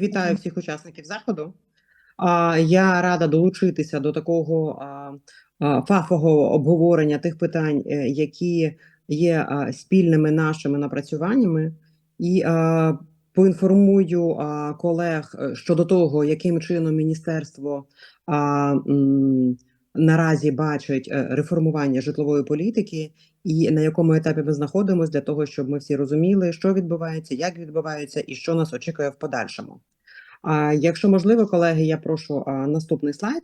Вітаю всіх учасників заходу. Я рада долучитися до такого фахового обговорення тих питань, е, які є спільними нашими напрацюваннями, і поінформую колег е, щодо того, яким чином міністерство наразі бачить е, реформування житлової політики, і на якому етапі ми знаходимося для того, щоб ми всі розуміли, що відбувається, як відбувається і що нас очікує в подальшому. А якщо можливо, колеги, я прошу а, наступний слайд.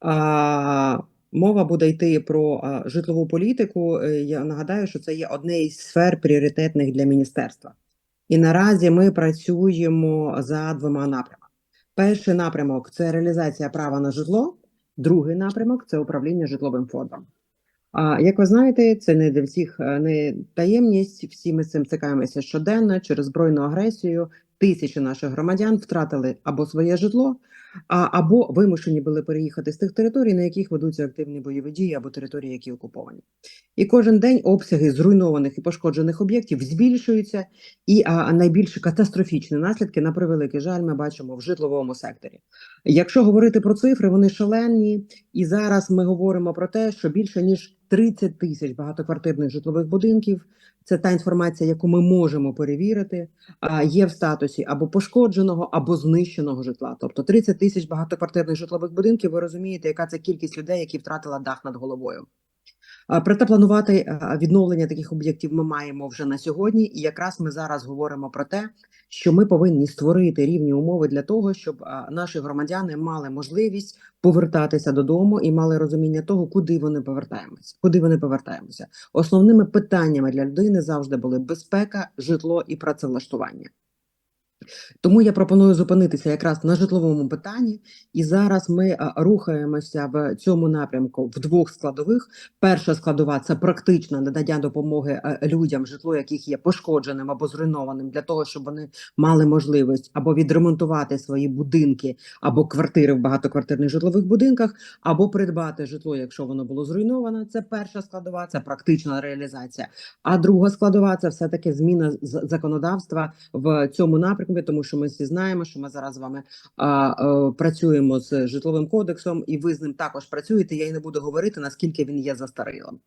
А, мова буде йти про а, житлову політику. Е, Я нагадаю, що це є одне із сфер пріоритетних для міністерства. І наразі ми працюємо за двома напрямками. Перший напрямок це реалізація права на житло, другий напрямок це управління житловим фондом. А як ви знаєте, це не для всіх е, не таємність. Всі ми цим стикаємося щоденно через збройну агресію. Тисячі наших громадян втратили або своє житло, а, або вимушені були переїхати з тих територій, на яких ведуться активні бойові дії, або території, які окуповані. І кожен день обсяги зруйнованих і пошкоджених об'єктів збільшуються, і а, найбільш катастрофічні наслідки, на превеликий жаль, ми бачимо в житловому секторі. Якщо говорити про цифри, вони шалені, і зараз ми говоримо про те, що більше ніж 30 тисяч багатоквартирних житлових будинків. Це та інформація, яку ми можемо перевірити, є в статусі або пошкодженого, або знищеного житла. Тобто 30 тисяч багатоквартирних житлових будинків. Ви розумієте, яка це кількість людей, які втратила дах над головою. Проте планувати відновлення таких об'єктів ми маємо вже на сьогодні, і якраз ми зараз говоримо про те, що ми повинні створити рівні умови для того, щоб наші громадяни мали можливість повертатися додому і мали розуміння того, куди вони повертаємося. Куди вони повертаємося? Основними питаннями для людини завжди були безпека, житло і працевлаштування. Тому я пропоную зупинитися якраз на житловому питанні, і зараз ми рухаємося в цьому напрямку в двох складових. Перша складова це практичне надання допомоги е, людям, житло яких є пошкодженим або зруйнованим, для того, щоб вони мали можливість або відремонтувати свої будинки або квартири в багатоквартирних житлових будинках, або придбати житло, якщо воно було зруйновано. Це перша складова, це практична реалізація. А друга складова це все таки зміна законодавства в цьому напрямку, тому що ми всі знаємо, що ми зараз з вами а, а, працюємо з житловим кодексом, і ви з ним також працюєте. Я й не буду говорити наскільки він є застарілим.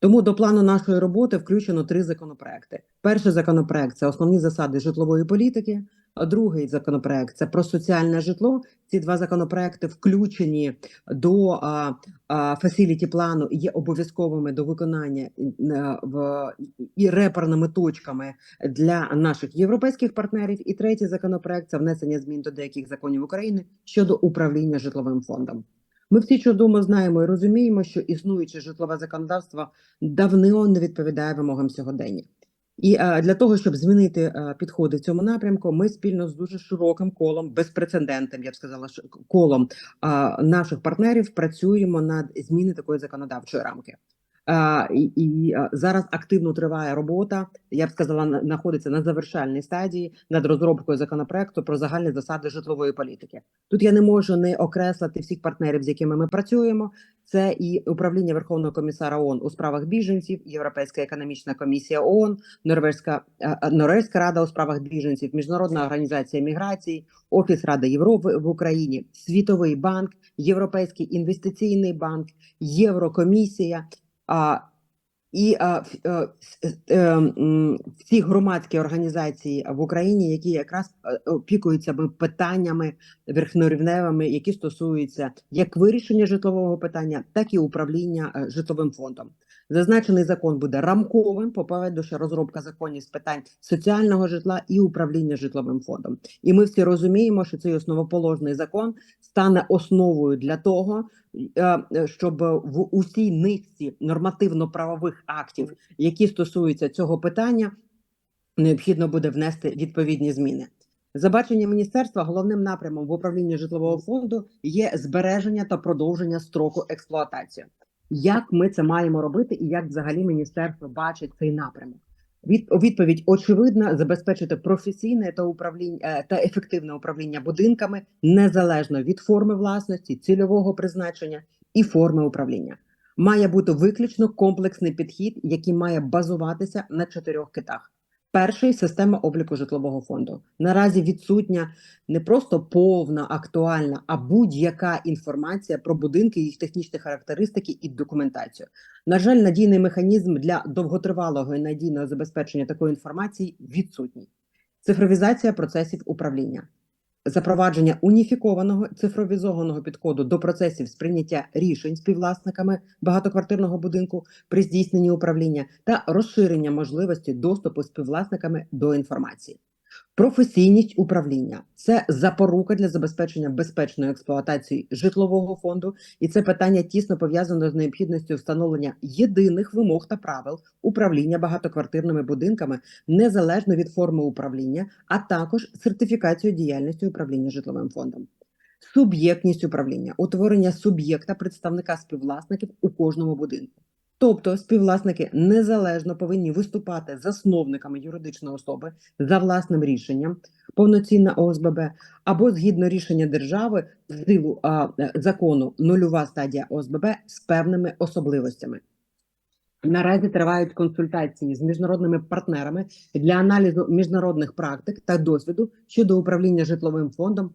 Тому до плану нашої роботи включено три законопроекти. Перший законопроект це основні засади житлової політики. А другий законопроект це про соціальне житло. Ці два законопроекти включені до а, а, фасіліті плану є обов'язковими до виконання е, в і реперними точками для наших європейських партнерів. І третій законопроект це внесення змін до деяких законів України щодо управління житловим фондом. Ми всі чудово знаємо і розуміємо, що існуюче житлове законодавство давно не відповідає вимогам сьогодення. І а, для того, щоб змінити а, підходи в цьому напрямку, ми спільно з дуже широким колом, безпрецедентним, я б сказала, колом а, наших партнерів працюємо над зміни такої законодавчої рамки. І, зараз активно триває робота. Я б сказала, знаходиться на завершальній стадії над розробкою законопроекту про загальні засади житлової політики. Тут я не можу не окреслити всіх партнерів, з якими ми працюємо. Це і управління Верховного комісара ООН у справах біженців, Європейська економічна комісія ООН, Норвезька Норвезька рада у справах біженців, Міжнародна організація міграції, Офіс Ради Європи в Україні, Світовий банк, Європейський інвестиційний банк, Єврокомісія. А, і а, е, е, м, всі громадські організації в Україні, які якраз е, опікуються питаннями верхнорівневими, які стосуються як вирішення житлового питання, так і управління е, житловим фондом. Зазначений закон буде рамковим, попереду розробка законів з питань соціального житла і управління житловим фондом. І ми всі розуміємо, що цей основоположний закон стане основою для того, е, щоб в усій низці нормативно-правових актів, які стосуються цього питання, необхідно буде внести відповідні зміни. За баченням міністерства, головним напрямом в управлінні житлового фонду є збереження та продовження строку експлуатації. Як ми це маємо робити, і як взагалі міністерство бачить цей напрямок? Від відповідь очевидна: забезпечити професійне та управління е, та ефективне управління будинками незалежно від форми власності, цільового призначення і форми управління. Має бути виключно комплексний підхід, який має базуватися на чотирьох китах: Перший система обліку житлового фонду. Наразі відсутня не просто повна, актуальна, а будь-яка інформація про будинки, їх технічні характеристики і документацію. На жаль, надійний механізм для довготривалого і надійного забезпечення такої інформації відсутній. Цифровізація процесів управління. Запровадження уніфікованого цифровізованого підходу до процесів сприйняття рішень співвласниками багатоквартирного будинку при здійсненні управління та розширення можливості доступу співвласниками до інформації. Професійність управління це запорука для забезпечення безпечної експлуатації житлового фонду, і це питання тісно пов'язано з необхідністю встановлення єдиних вимог та правил управління багатоквартирними будинками незалежно від форми управління, а також сертифікацію діяльності управління житловим фондом. Суб'єктність управління утворення суб'єкта представника співвласників у кожному будинку. Тобто співвласники незалежно повинні виступати засновниками юридичної особи за власним рішенням, повноцінна ОСББ, або згідно рішення держави в силу а, е, закону нульова стадія ОСББ з певними особливостями. Наразі тривають консультації з міжнародними партнерами для аналізу міжнародних практик та досвіду щодо управління житловим фондом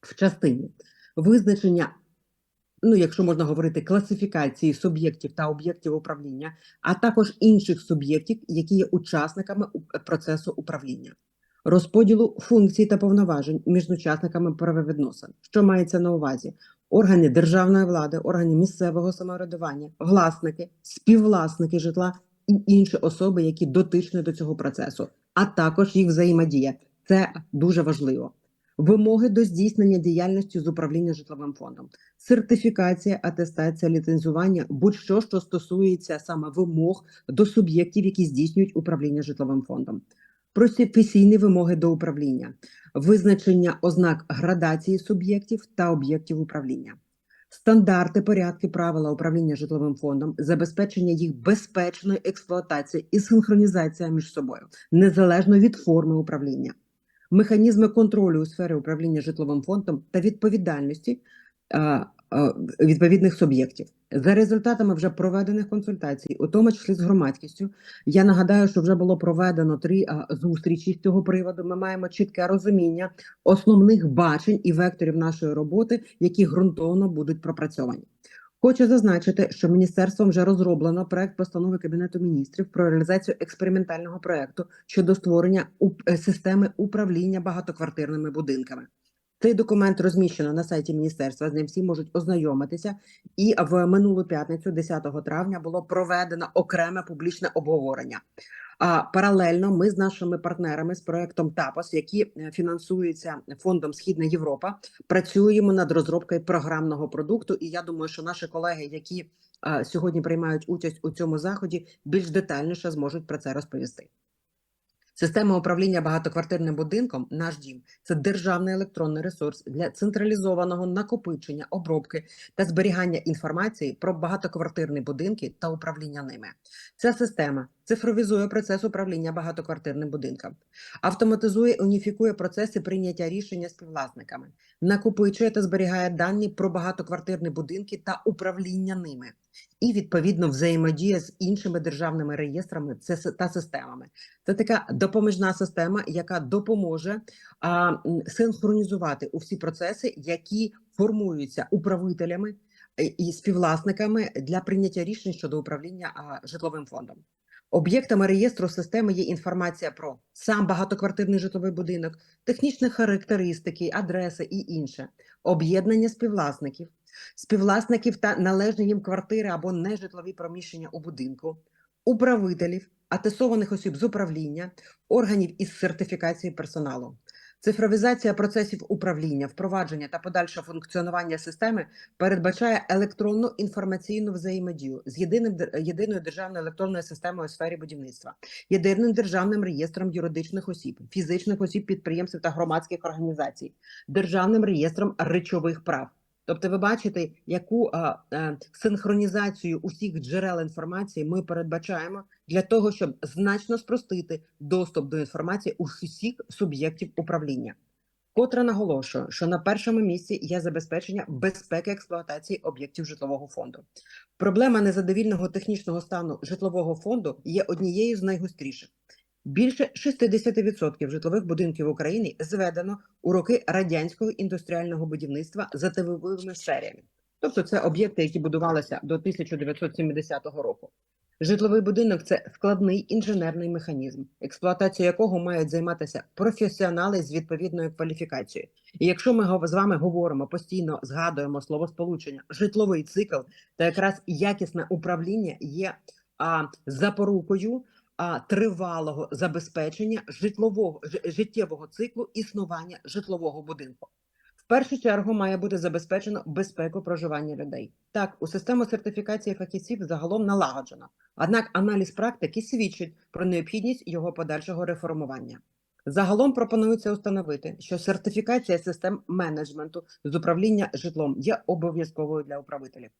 в частині визначення ну, якщо можна говорити, класифікації суб'єктів та об'єктів управління, а також інших суб'єктів, які є учасниками процесу управління, розподілу функцій та повноважень між учасниками правовідносин, що мається на увазі. Органи державної влади, органи місцевого самоврядування, власники, співвласники житла і інші особи, які дотичні до цього процесу, а також їх взаємодія. Це дуже важливо. Вимоги до здійснення діяльності з управління житловим фондом. Сертифікація, атестація, ліцензування, будь-що, що стосується саме вимог до суб'єктів, які здійснюють управління житловим фондом, професійні вимоги до управління, визначення ознак градації суб'єктів та об'єктів управління. Стандарти, порядки, правила управління житловим фондом, забезпечення їх безпечної експлуатації і синхронізація між собою, незалежно від форми управління, механізми контролю у сфері управління житловим фондом та відповідальності відповідних суб'єктів. За результатами вже проведених консультацій, у тому числі з громадськістю, я нагадаю, що вже було проведено три зустрічі з цього приводу. Ми маємо чітке розуміння основних бачень і векторів нашої роботи, які ґрунтовно будуть пропрацьовані. Хочу зазначити, що міністерством вже розроблено проект постанови Кабінету міністрів про реалізацію експериментального проекту щодо створення е, системи управління багатоквартирними будинками. Цей документ розміщено на сайті міністерства. З ним всі можуть ознайомитися. І в минулу п'ятницю, 10 травня, було проведено окреме публічне обговорення. А паралельно ми з нашими партнерами з проектом ТАПОС, які е, фінансуються фондом Східна Європа, працюємо над розробкою програмного продукту. І я думаю, що наші колеги, які е, сьогодні приймають участь у цьому заході, більш детальніше зможуть про це розповісти. Система управління багатоквартирним будинком наш дім це державний електронний ресурс для централізованого накопичення, обробки та зберігання інформації про багатоквартирні будинки та управління ними. Ця система цифровізує процес управління багатоквартирним будинком, автоматизує уніфікує процеси прийняття рішення співвласниками, накопичує та зберігає дані про багатоквартирні будинки та управління ними, і відповідно взаємодіє з іншими державними реєстрами та системами. Це така допоміжна система, яка допоможе а, синхронізувати усі процеси, які формуються управителями е, і співвласниками для прийняття рішень щодо управління житловим фондом. Об'єктами реєстру системи є інформація про сам багатоквартирний житловий будинок, технічні характеристики, адреси і інше, об'єднання співвласників, співвласників та належні їм квартири або нежитлові приміщення у будинку, управителів, атестованих осіб з управління, органів із сертифікації персоналу. Цифровізація процесів управління, впровадження та подальше функціонування системи передбачає електронну інформаційну взаємодію з єдиним єдиною державною електронною системою у сфері будівництва, єдиним державним реєстром юридичних осіб, фізичних осіб, підприємств та громадських організацій, державним реєстром речових прав. Тобто, ви бачите, яку а, е, синхронізацію усіх джерел інформації ми передбачаємо для того, щоб значно спростити доступ до інформації у всіх суб'єктів управління. Котре наголошую, що на першому місці є забезпечення безпеки експлуатації об'єктів житлового фонду. Проблема незадовільного технічного стану житлового фонду є однією з найгостріших. Більше 60% житлових будинків в Україні зведено у роки радянського індустріального будівництва за тивовими серіями. Тобто це об'єкти, які будувалися до 1970 року. Житловий будинок це складний інженерний механізм, експлуатацією якого мають займатися професіонали з відповідною кваліфікацією. І якщо ми з вами говоримо постійно, згадуємо словосполучення житловий цикл, то якраз якісне управління є а, запорукою а, тривалого забезпечення житлового життєвого циклу існування житлового будинку. В першу чергу має бути забезпечено безпеку проживання людей. Так, у систему сертифікації фахівців загалом налагоджено. Однак аналіз практики свідчить про необхідність його подальшого реформування. Загалом пропонується установити, що сертифікація систем менеджменту з управління житлом є обов'язковою для управителів.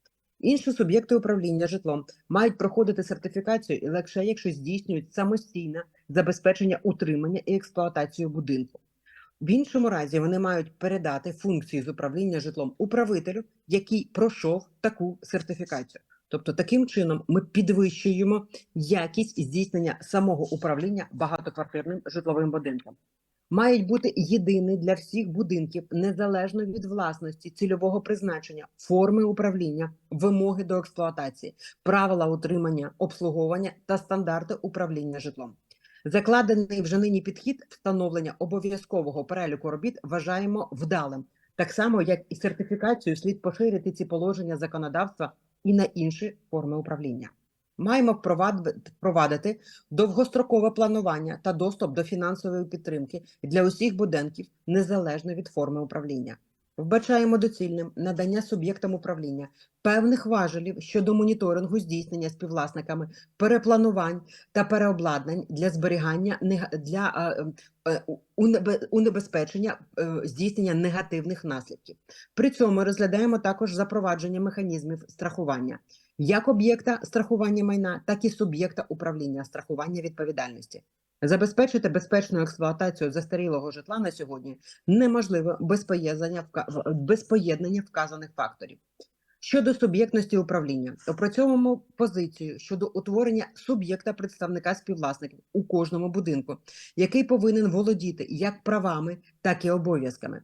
Інші суб'єкти управління житлом мають проходити сертифікацію і лише якщо здійснюють самостійне забезпечення утримання і експлуатацію будинку. В іншому разі вони мають передати функції з управління житлом управителю, який пройшов таку сертифікацію. Тобто, таким чином ми підвищуємо якість здійснення самого управління багатоквартирним житловим будинком. Мають бути єдині для всіх будинків незалежно від власності, цільового призначення, форми управління, вимоги до експлуатації, правила утримання, обслуговування та стандарти управління житлом. Закладений вже нині підхід встановлення обов'язкового переліку робіт вважаємо вдалим, так само як і сертифікацію слід поширити ці положення законодавства і на інші форми управління. Маємо впровад- впровадити довгострокове планування та доступ до фінансової підтримки для усіх будинків незалежно від форми управління. Вбачаємо доцільним надання суб'єктам управління певних важелів щодо моніторингу здійснення співвласниками перепланувань та переобладнань для зберігання для е, е, унебезпечення е, здійснення негативних наслідків. При цьому розглядаємо також запровадження механізмів страхування як об'єкта страхування майна, так і суб'єкта управління страхування відповідальності. Забезпечити безпечну експлуатацію застарілого житла на сьогодні неможливо без поєднання, без поєднання вказаних факторів. Щодо суб'єктності управління, опрацьовуємо позицію щодо утворення суб'єкта представника співвласників у кожному будинку, який повинен володіти як правами, так і обов'язками.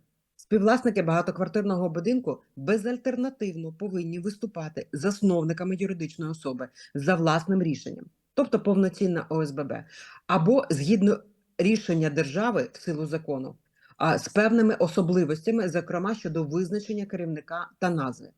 Співвласники багатоквартирного будинку безальтернативно повинні виступати засновниками юридичної особи за власним рішенням, тобто повноцінна ОСББ, або згідно рішення держави в силу закону, а з певними особливостями, зокрема щодо визначення керівника та назви.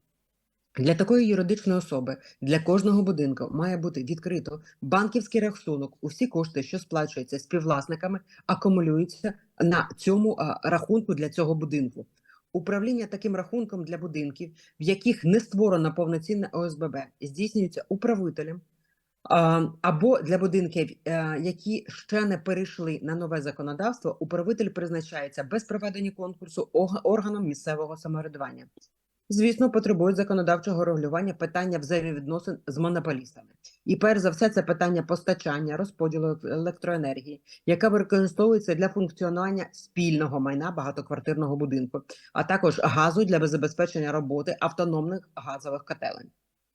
Для такої юридичної особи для кожного будинку має бути відкрито банківський рахунок. Усі кошти, що сплачуються співвласниками, акумулюються на цьому рахунку для цього будинку. Управління таким рахунком для будинків, в яких не створено повноцінне ОСББ, здійснюється управителем або для будинків, е, які ще не перейшли на нове законодавство, управитель призначається без проведення конкурсу органом місцевого самоврядування. Звісно, потребують законодавчого регулювання питання взаємовідносин з монополістами. І перш за все, це питання постачання, розподілу електроенергії, яка використовується для функціонування спільного майна багатоквартирного будинку, а також газу для забезпечення роботи автономних газових котелень.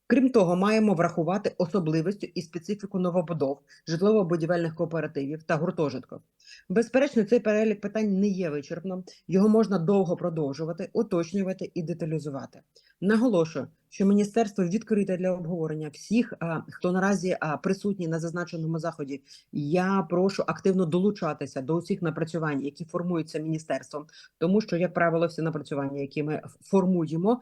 Крім того, маємо врахувати особливості і специфіку новобудов, житлово-будівельних кооперативів та гуртожитків. Безперечно, цей перелік питань не є вичерпним, його можна довго продовжувати, уточнювати і деталізувати. Наголошую, що міністерство відкрите для обговорення всіх, хто наразі присутній на зазначеному заході. Я прошу активно долучатися до усіх напрацювань, які формуються міністерством, тому що, як правило, всі напрацювання, які ми формуємо,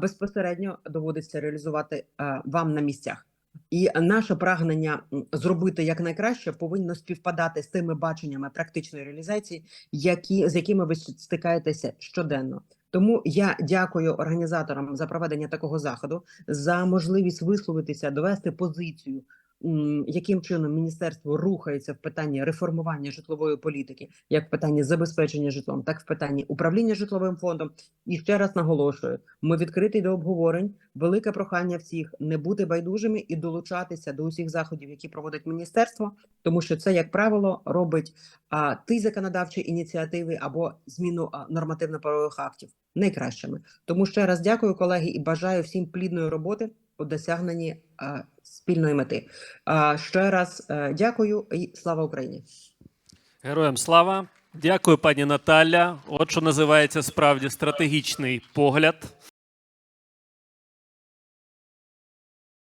безпосередньо доводиться реалізувати вам на місцях. І наше прагнення зробити якнайкраще повинно співпадати з тими баченнями практичної реалізації, які з якими ви стикаєтеся щоденно. Тому я дякую організаторам за проведення такого заходу, за можливість висловитися, довести позицію, яким чином міністерство рухається в питанні реформування житлової політики, як в питанні забезпечення житлом, так і в питанні управління житловим фондом. І ще раз наголошую: ми відкриті до обговорень. Велике прохання всіх не бути байдужими і долучатися до усіх заходів, які проводить міністерство, тому що це, як правило, робить а, ті законодавчі ініціативи або зміну нормативно-правових актів найкращими. Тому ще раз дякую, колеги, і бажаю всім плідної роботи у досягненні спільної мети. Ще раз е, дякую і слава Україні. Героям слава. Дякую, пані Наталя. От що називається справді стратегічний погляд.